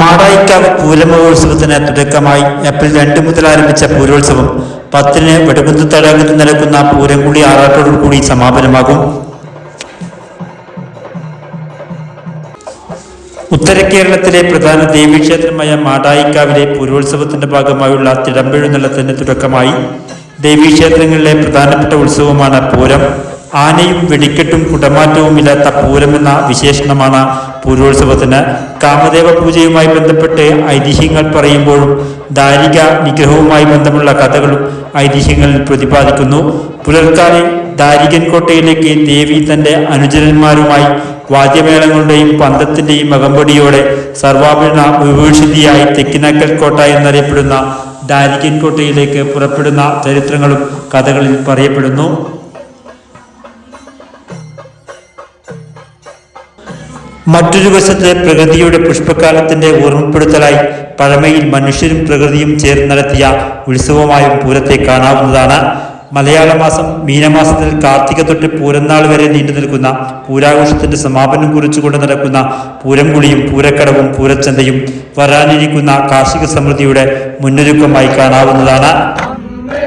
മാടായിക്കാവ് പൂരമഹോത്സവത്തിന് തുടക്കമായി ഏപ്രിൽ രണ്ട് മുതൽ ആരംഭിച്ച പൂരോത്സവം പത്തിന് വെടുകുന്ന് തടാകത്തിൽ നടക്കുന്ന പൂരംകുളി ആറാട്ടോടുകൂടി സമാപനമാകും. ഉത്തര കേരളത്തിലെ പ്രധാന ദേവീക്ഷേത്രമായ മാടായിക്കാവിലെ പൂരോത്സവത്തിന്റെ ഭാഗമായുള്ള തിടമ്പെഴുന്നള്ളത്തിന് തുടക്കമായി. ദേവീക്ഷേത്രങ്ങളിലെ പ്രധാനപ്പെട്ട ഉത്സവമാണ് പൂരം. ആനയും വെടിക്കെട്ടും കുടമാറ്റവും ഇല്ലാത്ത പൂരം എന്ന വിശേഷണമാണ് പൂരോത്സവത്തിന് കാമദേവ പൂജയുമായി ബന്ധപ്പെട്ട് ഐതിഹ്യങ്ങൾ പറയുമ്പോഴും ദാരിക നിഗ്രഹവുമായി ബന്ധമുള്ള കഥകളും ഐതിഹ്യങ്ങളിൽ പ്രതിപാദിക്കുന്നു. പുലർക്കാലെ ദാരികൻ കോട്ടയിലേക്ക് ദേവി തന്റെ അനുചരന്മാരുമായി വാദ്യമേളങ്ങളുടെയും പന്തത്തിന്റെയും അകമ്പടിയോടെ സർവാഭരണ വിഭൂഷിതിയായി തെക്കിനക്കൽ കോട്ട എന്നറിയപ്പെടുന്ന ദാരികൻ കോട്ടയിലേക്ക് പുറപ്പെടുന്ന ചരിത്രങ്ങളും കഥകളിൽ പറയപ്പെടുന്നു. മറ്റൊരു വശത്ത് പ്രകൃതിയുടെ പുഷ്പകാലത്തിന്റെ ഓർമ്മപ്പെടുത്തലായി പഴമയിൽ മനുഷ്യരും പ്രകൃതിയും ചേർന്ന് നടത്തിയ ഉത്സവമായും പൂരത്തെ കാണാവുന്നതാണ്. മലയാള മാസം മീനമാസത്തിൽ കാർത്തിക തൊട്ട് പൂരനാൾ വരെ നീണ്ടു നിൽക്കുന്ന പൂരാഘോഷത്തിന്റെ സമാപനം കുറിച്ചുകൊണ്ട് നടക്കുന്ന പൂരംകുളിയും പൂരക്കടവും പൂരച്ചന്തയും വരാനിരിക്കുന്ന കാർഷിക സമൃദ്ധിയുടെ മുന്നൊരുക്കമായി കാണാവുന്നതാണ്. അമ്മേ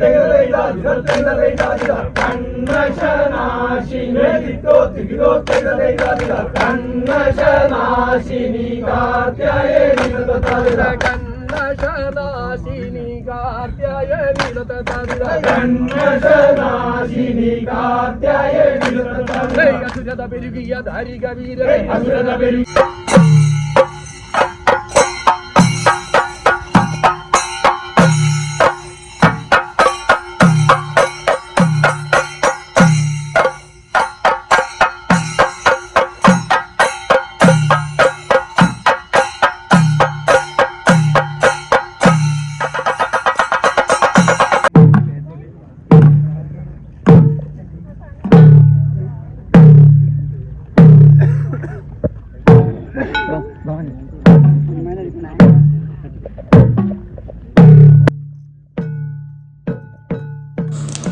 തികളൈകാതിക തികളൈകാതിക കന്മശനാശിനി തിട്ടോ തികിലോ തികളൈകാതിക ಶನಾಶಿನಿ ಕಾರ್ತ್ಯಯ ವಿರತ ತರುರ ಗಣ್ಯ ಶನಾಶಿನಿ ಕಾರ್ತ್ಯಯ ವಿರತ ತರುರ ಅಸುರದ ಬೆರುಗಿಯ ಧಾರಿಗ ವೀರ ಅಸುರದ ಬೆರುಗಿಯ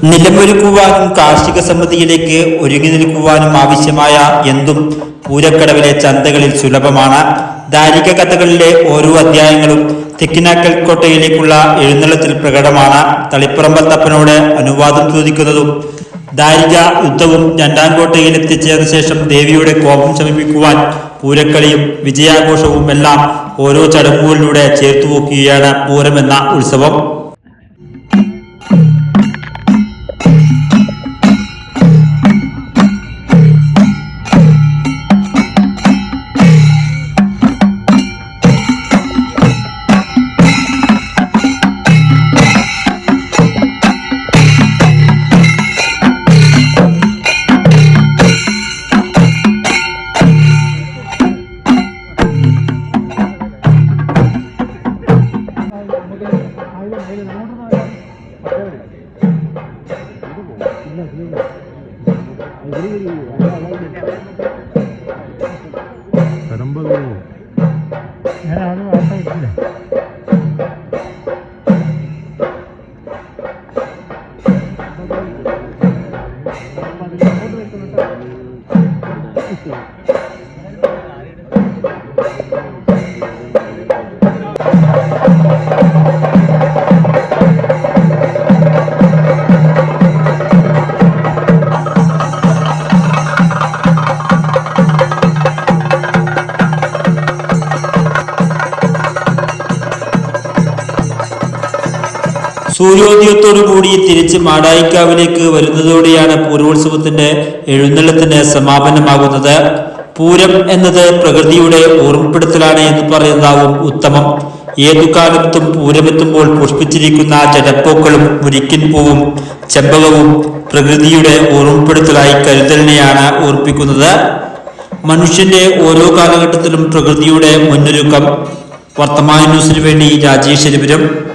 നിലമൊരുക്കുവാനും കാർഷിക സമിതിയിലേക്ക് ഒരുങ്ങി നിൽക്കുവാനും ആവശ്യമായ എന്തും പൂരക്കടവിലെ ചന്തകളിൽ സുലഭമാണ്. ദാരിക കഥകളിലെ ഓരോ അധ്യായങ്ങളും തെക്കിനാക്കൽ കോട്ടയിലേക്കുള്ള എഴുന്നള്ളത്തിൽ പ്രകടമാണ്. തളിപ്പറമ്പത്തപ്പനോട് അനുവാദം ചോദിക്കുന്നതും ദാരിക യുദ്ധവും രണ്ടാം കോട്ടയിൽ എത്തിച്ചേർന്ന ശേഷം ദേവിയുടെ കോപം ശമിപ്പിക്കുവാൻ പൂരക്കളിയും വിജയാഘോഷവും എല്ലാം ഓരോ ചടങ്ങുകളിലൂടെ ചേർത്തുപോക്കുകയാണ് എന്ന ഉത്സവം. பெரம்பலூர் ஏதாவது அப்பா இல்லை Thank you. സൂര്യോദയത്തോടുകൂടി തിരിച്ച് മാടായിക്കാവിലേക്ക് വരുന്നതോടെയാണ് പൂരോത്സവത്തിന്റെ എഴുന്നള്ളത്തിന് സമാപനമാകുന്നത്. പൂരം എന്നത് പ്രകൃതിയുടെ ഓർമ്മപ്പെടുത്തലാണ് എന്ന് പറയുന്നതാവും ഉത്തമം. ഏതു കാലത്തും പൂരമെത്തുമ്പോൾ പുഷ്പിച്ചിരിക്കുന്ന ചടപ്പൂക്കളും മുരിക്കിൻ പൂവും ചെമ്പകവും പ്രകൃതിയുടെ ഓർമ്മപ്പെടുത്തലായി കരുതലിനെയാണ് ഓർപ്പിക്കുന്നത്. മനുഷ്യന്റെ ഓരോ കാലഘട്ടത്തിലും പ്രകൃതിയുടെ മുന്നൊരുക്കം. വർത്തമാന ന്യൂസിനു വേണ്ടി രാജേഷ് എരിപുരം